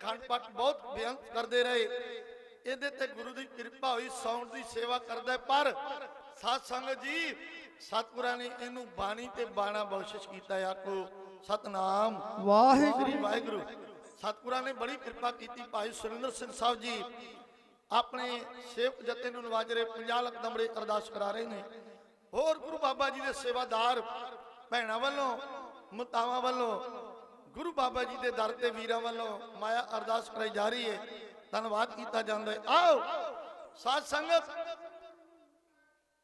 ਖੰਡ ਪਾਠ ਬਹੁਤ ਬੇਅੰਤ ਕਰਦੇ ਰਹੇ। ਇਹਦੇ ਤੇ ਗੁਰੂ ਦੀ ਕਿਰਪਾ ਹੋਈ ਸੌਣ ਦੀ ਸੇਵਾ ਕਰਦਾ। ਪਰ ਸਾਧ ਸੰਗਤ ਜੀ ਸਤਿਗੁਰਾਂ ਨੇ ਇਹਨੂੰ ਬਾਣੀ ਤੇ ਬਾਣਾ ਬਖਸ਼ਿਸ਼ ਕੀਤਾ। ਆਖੋ ਸਤਨਾਮ। ਵਾਹਿਗੁਰੂ। ਵਾਹਿਗੁਰੂ। ਸਤਿਗੁਰਾਂ ਨੇ ਬੜੀ ਕਿਰਪਾ ਕੀਤੀ। ਭਾਈ ਸੁਰਿੰਦਰ ਸਿੰਘ ਸਾਹਿਬ ਜੀ ਆਪਣੇ ਸੇਵਕ ਜਥੇ ਨੂੰ ਨਵਾਜ ਰਹੇ 50 ਲੱਖ ਦਮੜੇ ਅਰਦਾਸ ਕਰਾ ਰਹੇ ਨੇ। ਹੋਰ ਗੁਰੂ ਬਾਬਾ ਜੀ ਦੇ ਸੇਵਾਦਾਰ ਭੈਣਾਂ ਵੱਲੋਂ ਮਤਾਵਾਂ ਵੱਲੋਂ ਗੁਰੂ ਬਾਬਾ ਜੀ ਦੇ ਦਰ ਤੇ ਵੀਰਾਂ ਵੱਲੋਂ ਮਾਇਆ ਅਰਦਾਸ ਕਰਾਈ ਜਾ ਰਹੀ ਹੈ। ਧੰਨਵਾਦ ਕੀਤਾ ਜਾਂਦਾ ਹੈ। ਆਓ, ਸਾਧ ਸੰਗਤ,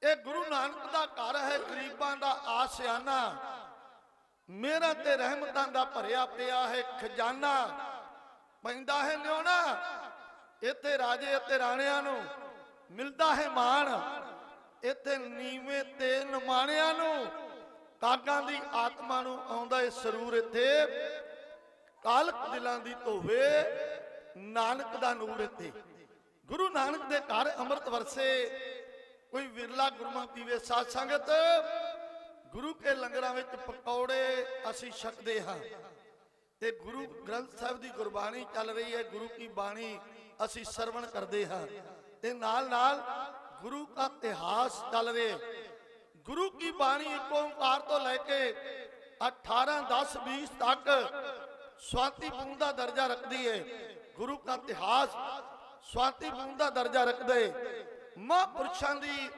ਇਹ ਗੁਰੂ ਨਾਨਕ ਦਾ ਘਰ ਹੈ, ਗਰੀਬਾਂ ਦਾ ਆਸਿਆਨਾ। ਮੇਰਾ ਤੇ ਰਹਿਮਤਾਂ ਦਾ ਭਰਿਆ ਪਿਆ ਹੈ, ਖਜ਼ਾਨਾ ਪੈਂਦਾ ਹੈ ਨਿਉਣਾ। ਇੱਥੇ ਰਾਜੇ ਅਤੇ ਰਾਣਿਆਂ ਨੂੰ ਮਿਲਦਾ ਹੈ ਮਾਣ। ਇੱਥੇ ਨੀਵੇਂ ਤੇ ਨਮਾਣਿਆਂ ਨੂੰ ਕਾਗਾਂ ਦੀ ਆਤਮਾ ਨੂੰ ਆਉਂਦਾ ਹੈ ਸਰੂਰ ਇੱਥੇ। ਕਾਲਕ ਦਿਲਾਂ ਦੀ ਧੋਵੇ, ਨਾਨਕ ਦਾ ਨੂਰ ਇੱਥੇ। ਗੁਰੂ ਨਾਨਕ ਦੇ ਘਰ ਅੰਮ੍ਰਿਤ ਵਰਸੇ, ਕੋਈ ਵਿਰਲਾ ਗੁਰਮਾ ਪੀਵੇ ਸਾਧ ਸੰਗਤ, ਗੁਰੂ ਕੇ ਲੰਗਰਾਂ ਵਿੱਚ ਪਕੌੜੇ ਅਸੀਂ ਛਕਦੇ ਹਾਂ। ਤੇ ਗੁਰੂ ਗ੍ਰੰਥ ਸਾਹਿਬ ਦੀ ਗੁਰਬਾਣੀ ਚੱਲ ਰਹੀ ਹੈ, ਗੁਰੂ ਕੀ ਬਾਣੀ ਅਸੀਂ ਸਰਵਣ ਕਰਦੇ ਹਾਂ। ਤੇ ਨਾਲ ਨਾਲ ਗੁਰੂ ਦਾ ਇਤਿਹਾਸ ਚੱਲ ਰਿਹਾ ਗੁਰੂ ਕੀ ਬਾਣੀ ਇੱਕ ਓੰਕਾਰ ਤੋਂ ਲੈ ਕੇ 18 10 20 ਤੱਕ ਸਵਾਤੀ ਪੂੰ ਦਾ ਦਰਜਾ ਰੱਖਦੀ ਹੈ ਗੁਰੂ ਦਾ ਇਤਿਹਾਸ ਸਵਾਤੀ ਪੂੰ ਦਾ ਦਰਜਾ ਰੱਖਦਾ। ਹੈ ਮਹਾਂਪੁਰਸ਼ਾਂ ਦੀ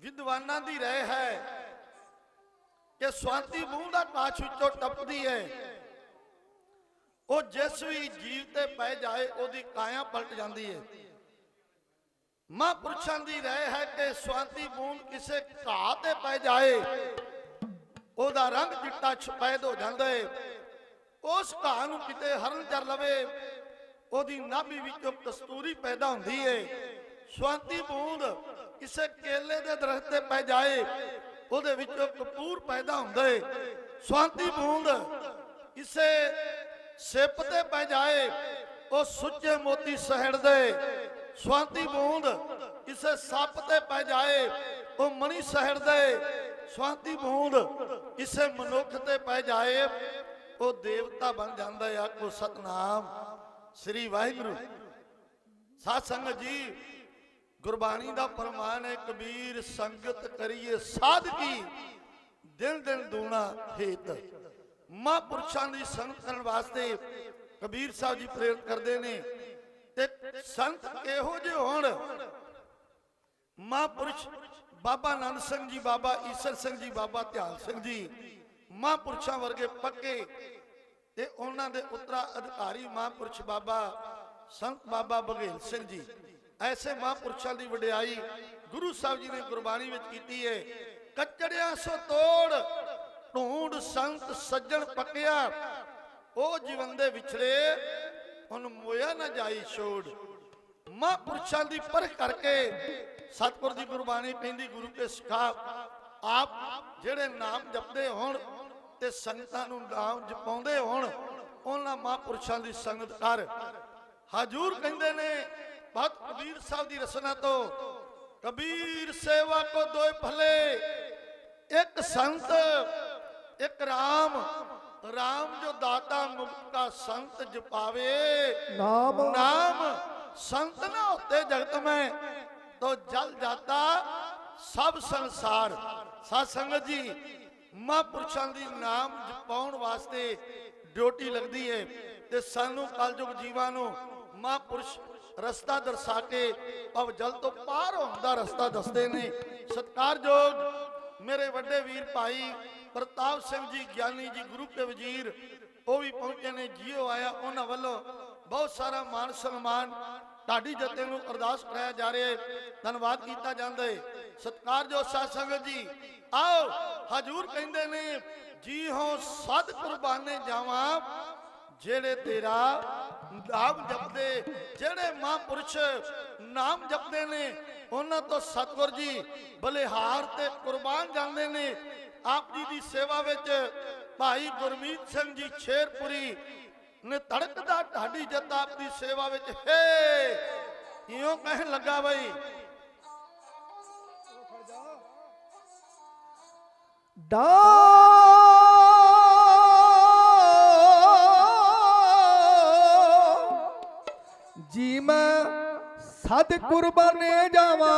ਵਿਦਵਾਨਾਂ ਦੀ ਰਹਿ ਹੈ ਕਿ ਸਵਾਤੀ ਮੂੰਹ ਦਾ ਕਾਛ ਵਿੱਚੋਂ ਟੱਪਦੀ ਹੈ ਉਹ ਜਿਸ ਵੀ ਜੀਵ ਤੇ ਪੈ ਜਾਏ, ਉਹਦੀ ਕਾਇਆ ਪਲਟ ਜਾਂਦੀ ਹੈ ਮਹਾਂਪੁਰਸ਼ਾਂ ਦੀ ਰਹਿ ਹੈ ਕਿ ਸਵਾਤੀ ਬੂੰਦ ਕਿਸੇ ਘਾਹ ਤੇ ਪੈ ਜਾਏ, ਉਹਦਾ ਰੰਗ ਚਿੱਟਾ ਛਪੈਦ ਹੋ ਜਾਂਦਾ ਹੈ ਉਸ ਘਾਹ ਨੂੰ ਕਿਤੇ ਹਰਨ ਕਰ ਲਵੇ, ਉਹਦੀ ਨਾਭੀ ਵਿੱਚੋਂ ਕਸਤੂਰੀ ਪੈਦਾ ਹੁੰਦੀ ਹੈ ਸਵਾਤੀ ਬੂੰਦ ਕਿਸੇ ਕੇਲੇ ਦੇ ਦਰਖਤ ਤੇ ਪੈ ਜਾਏ, ਉਹਦੇ ਵਿੱਚੋਂ ਕਪੂਰ ਪੈਦਾ ਹੁੰਦਾ। ਹੈ ਸਵਾਤੀ ਬੂੰਦ ਕਿਸੇ ਸਿਪ ਤੇ ਪੈ ਜਾਏ, ਉਹ ਸੁੱਚੇ ਮੋਤੀ ਸਹਿੜਦੇ ਸਵਾਤੀ ਬੂੰਦ ਕਿਸੇ ਸੱਪ ਤੇ ਪੈ ਜਾਏ, ਉਹ ਮਣੀ ਸਹਿੜਦੇ ਸਵਾਤੀ ਬੂੰਦ ਕਿਸੇ ਮਨੁੱਖ ਤੇ ਪੈ ਜਾਏ। ਉਹ ਦੇਵਤਾ ਬਣ ਜਾਂਦਾ ਆ ਆਖੋ ਸਤਨਾਮ। ਸ੍ਰੀ ਵਾਹਿਗੁਰੂ। ਸਾਧ ਸੰਗਤ ਜੀ, ਗੁਰਬਾਣੀ ਦਾ ਫਰਮਾਨ ਹੈ, ਕਬੀਰ ਸੰਗਤ ਕਰੀਏ ਸਾਧਕੀ, ਦਿਨ ਦਿਨ ਦੂਣਾ ਹੇਤ। ਮਹਾਂਪੁਰਸ਼ਾਂ ਦੀ ਸੰਗਤ ਕਰਨ ਵਾਸਤੇ ਕਬੀਰ ਸਾਹਿਬ ਜੀ ਪ੍ਰੇਰਿਤ ਕਰਦੇ ਨੇ। ਤੇ ਸੰਤ ਇਹੋ ਜਿਹੇ ਹੋਣ। ਮਹਾਂਪੁਰਸ਼ ਬਾਬਾ ਨੰਦ ਸਿੰਘ ਜੀ, ਬਾਬਾ ਈਸਰ ਸਿੰਘ ਜੀ, ਬਾਬਾ ਧਿਆਨ ਸਿੰਘ ਜੀ ਮਹਾਂਪੁਰਸ਼ਾਂ ਵਰਗੇ ਪੱਕੇ ਤੇ ਉਹਨਾਂ ਦੇ ਉਤਰਾ ਅਧਿਕਾਰੀ ਮਹਾਂਪੁਰਸ਼ ਬਾਬਾ ਸੰਤ ਬਾਬਾ ਬਘੇਲ ਸਿੰਘ ਜੀ। ਐਸੇ ਮਹਾਂਪੁਰਸ਼ਾਂ ਦੀ ਵਡਿਆਈ ਗੁਰੂ ਸਾਹਿਬ ਜੀ ਨੇ ਗੁਰਬਾਣੀ ਵਿੱਚ ਕੀਤੀ ਹੈ ਕੱਚੜਿਆਂ ਸੋ ਤੋੜ, ਢੂੰਡ ਸੰਤ ਸੱਜਣ ਪੱਕਿਆ। ਉਹ ਜੀਵਨ ਦੇ ਵਿਛੜੇ ਉਹਨ ਮੋਇਆ ਨਾ ਜਾਈ ਛੋੜ। ਮਹਾਂਪੁਰਸ਼ਾਂ ਦੀ ਪਰਖ ਕਰਕੇ ਸਤਿਗੁਰ ਦੀ ਗੁਰਬਾਣੀ ਕਹਿੰਦੀ ਗੁਰੂ ਕੇ ਸਿਖਾ। ਆਪ ਜਿਹੜੇ ਨਾਮ ਜਪਦੇ ਹੋਣ ਤੇ ਸੰਗਤਾਂ ਨੂੰ ਨਾਮ ਜਪਾਉਂਦੇ ਹੋਣ ਉਹਨਾਂ ਮਹਾਂਪੁਰਸ਼ਾਂ ਦੀ ਸੰਗਤ ਕਰ ਹਜੂਰ ਕਹਿੰਦੇ ਨੇ ਭਗਤ ਕਬੀਰ ਸਾਹਿਬ ਦੀ ਰਸਨਾ ਤੋਂ ਕਬੀਰ ਸੇਵਾ ਕੋ ਦੋਇ ਭਲੇ ਇੱਕ ਸੰਤ ਇੱਕ ਰਾਮ ਰਾਮ ਜੋ ਦਾਤਾ ਮੁਕਤਾ ਸੰਤ ਜਪਾਵੇ। ਨਾਮ। ਨਾਮ ਸੰਤ ਨਾ ਹੋਤੇ ਜਗਤ ਮੈਂ ਤੋ ਜਲ ਜਾਤਾ ਸਭ ਸੰਸਾਰ। ਸਤ ਸੰਗਤ ਜੀ ਮਹਾਂਪੁਰਸ਼ਾਂ ਦੀ ਨਾਮ ਜਪਾਉਣ ਵਾਸਤੇ ਡਿਊਟੀ ਲੱਗਦੀ ਹੈ ਤੇ ਸਾਨੂੰ ਕਲਯੁਗ ਜੀਵਾਂ ਨੂੰ ਮਹਾਂਪੁਰਸ਼ ਰਸਤਾ ਦਰਸਾ ਕੇ ਭਵ ਤੋਂ ਪਾਰ ਹੋਣ ਦਾ ਰਸਤਾ ਦੱਸਦੇ ਨੇ। ਸਤਿਕਾਰਯੋਗ ਮੇਰੇ ਵੱਡੇ ਵੀਰ ਭਾਈ ਪ੍ਰਤਾਪ ਸਿੰਘ ਜੀ, ਗਿਆਨੀ ਜੀ, ਗੁਰੂ ਕੇ ਵਜ਼ੀਰ, ਉਹ ਵੀ ਪਹੁੰਚੇ ਨੇ, ਜੀਓ ਆਇਆ, ਉਹਨਾਂ ਵੱਲੋਂ ਬਹੁਤ ਸਾਰਾ ਮਾਨ ਸਨਮਾਨ ਢਾਡੀ ਜਥੇ ਨੂੰ ਅਰਦਾਸ ਕਰਾਇਆ ਜਾ ਰਿਹਾ ਹੈ ਧੰਨਵਾਦ ਕੀਤਾ ਜਾਂਦਾ ਹੈ ਸਤਿਕਾਰਯੋਗ ਸਾਧ ਸੰਗਤ ਜੀ ਆਓ, ਹਜੂਰ ਕਹਿੰਦੇ ਨੇ, ਜੀ ਹੋ ਸਦ ਕੁਰਬਾਨੇ ਜਾਵਾਂ, ਜਿਹੜੇ ਤੇਰਾ ਨਾਮ ਜਪਦੇ, ਜਿਹੜੇ ਮਹਾਂਪੁਰਸ਼ ਨਾਮ ਜਪਦੇ ਨੇ, ਉਹਨਾਂ ਤੋਂ ਸਤਿਗੁਰ ਜੀ, ਬਲਿਹਾਰ ਤੇ ਕੁਰਬਾਨ ਜਾਂਦੇ ਨੇ, ਆਪ ਜੀ ਦੀ ਸੇਵਾ ਵਿੱਚ ਭਾਈ ਗੁਰਮੀਤ ਸਿੰਘ ਜੀ ਸ਼ੇਰਪੁਰੀ ਨੇ ਧੜਕਦਾ ਢਾਡੀ ਜੱਤ ਆਪ ਦੀ ਸੇਵਾ ਵਿੱਚ, ਹੇ, ਇਉਂ ਕਹਿਣ ਲੱਗਾ ਬਈ ਡਾ ਜੀ ਮੈਂ ਸਦ ਕੁਰਬਾਨੇ ਜਾਵਾਂ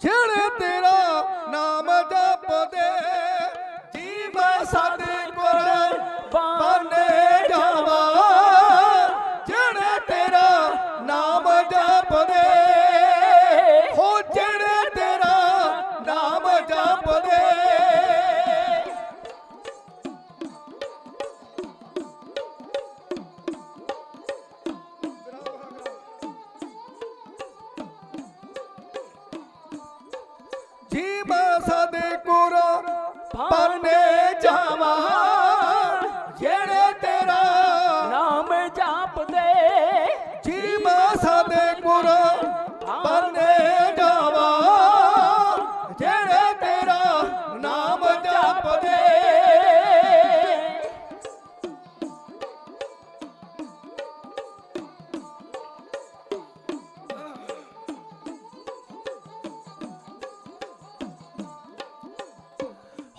ਜਿਹੜੇ ਤੇਰਾ ਨਾਮ ਜਪਦੇ ਜੀ ਮੈਂ ਸਦ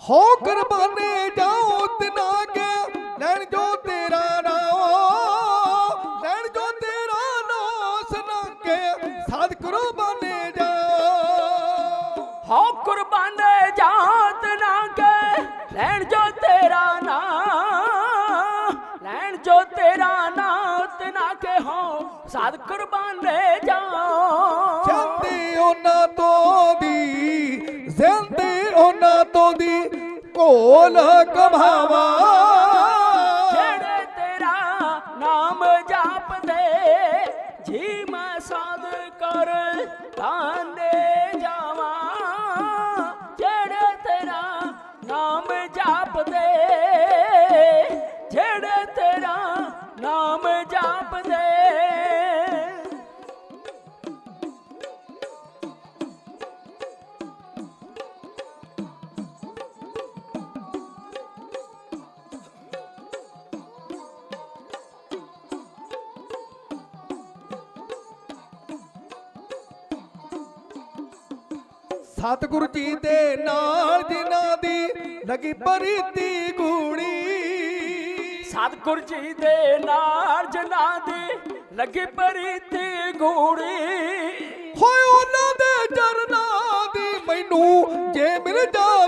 ਹੋ ਕੁਰਬਾਨੇ ਜਾਓ ਤਿਨਾ ਲੈਣ ਜੋ ਤੇਰਾ ਨਾਮ, ਲੈਣ ਜੋ ਤੇਰਾ ਨਾਮ ਸੁਣਾ ਸਾਧ ਕੁਰਬਾਨੇ ਜਾ ਹੋ ਕੁਰਬਾਨੇ ਜਾਤ ਨਾ ਲੈਣ ਜੋ ਤੇਰਾ ਨਾਮ, ਲੈਣ ਜੋ ਤੇਰਾ ਨਾਮ ਤੇ ਕੇ ਹੋ ਸਾਧ ਕੁਰਬਾਨੇ ਕੋਲ ਕਮਾਵਾ। ਜਿਹੜੇ ਤੇਰਾ ਨਾਮ ਜਪਦੇ ਜੀ ਮੈਂ ਸਾਧ ਕਰ ਤਾਨੇ ਜਾਵਾਂ। ਜਿਹੜੇ ਤੇਰਾ ਨਾਮ ਜਪਦੇ ਸਤਿਗੁਰੂ ਜੀ ਦੇ ਨਾਲ ਜਿਨ੍ਹਾਂ ਦੀ ਲਗੀ ਪਰੀਤੀ ਗੂੜੀ ਸਤਿਗੁਰ ਜੀ ਦੇ ਨਾਲ ਜਨਾ ਦੀ ਲੱਗੀ ਪਰੀਤੀ ਗੂੜੀ ਹੋਏ ਉਹਨਾਂ ਦੇ ਚਰਨਾਂ ਦੀ ਮੈਨੂੰ ਜੇ ਮਿਲ ਜਾਵੇ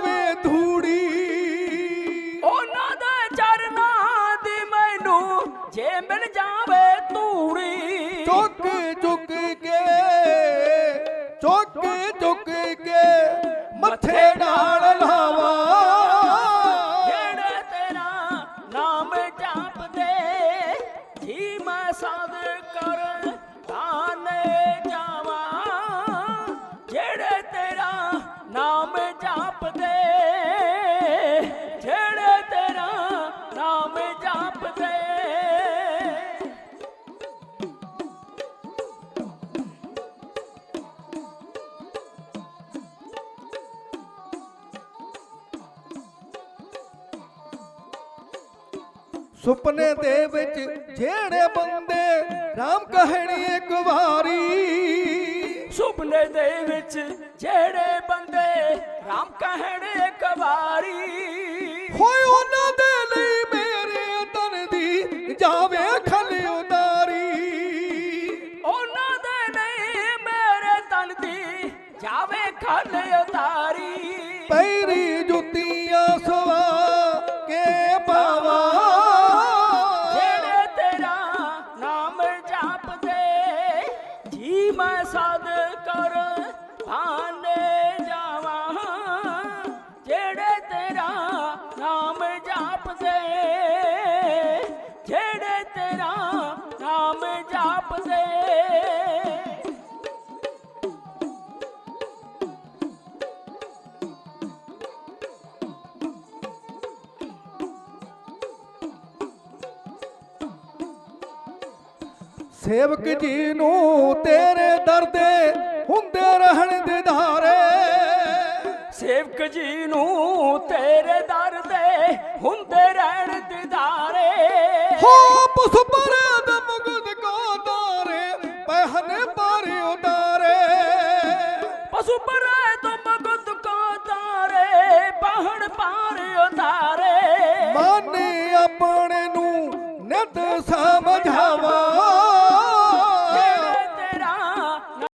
ਸੁਪਨੇ ਦੇ ਵਿੱਚ ਜਿਹੜੇ ਬੰਦੇ ਰਾਮ ਕਹਾਣੀ ਇੱਕ ਵਾਰੀ। ਸੁਪਨੇ ਦੇ ਵਿੱਚ ਜਿਹੜੇ ਬੰਦੇ ਰਾਮ ਕਹਿਣ ਇੱਕ ਵਾਰੀ। ਹੋਏ ਉਹਨਾਂ ਦੇ ਲਈ ਮੇਰੇ ਤਨ ਦੀ ਜਾਵੇ ਖਲ ਉਤਾਰੀ। ਉਹਨਾਂ ਦੇ ਨਹੀਂ ਮੇਰੇ ਤਨ ਦੀ ਜਾਵੇ ਖਲ ਉਤਾਰੀ। ਪੈਰੀ ਜਿਹੜੇ ਤੇਰਾ ਨਾਮ ਜਪਦੇ। ਸੇਵਕ ਜੀ ਨੂੰ ਤੇਰੇ ਦਰਦੇ ਹੁੰਦੇ ਰਹਿਣ ਦੇ ਧਾਰੇ। ਸੇਵਕ ਜੀ ਨੂੰ ਤੇਰੇ ਦਰ ਦੇ ਰਹਿਣ ਦਿਦਾਰੇ ਹੋ ਪੁਸ ਪਰ ਦਾ ਮੁਗਦ ਕੋ ਤਾਰੇ ਪਹਿਨੇ ਪਾਰੇ ਉਤਾਰੇ। ਪਸ਼ੂ ਪਰੇ ਤੋਂ ਮਗਤ ਕੋ ਤਾਰੇ ਪਹਾੜ ਪਾਰ ਉਤਾਰੇ। ਮਾਨੇ ਆਪਣੇ ਨੂੰ ਨਿਤ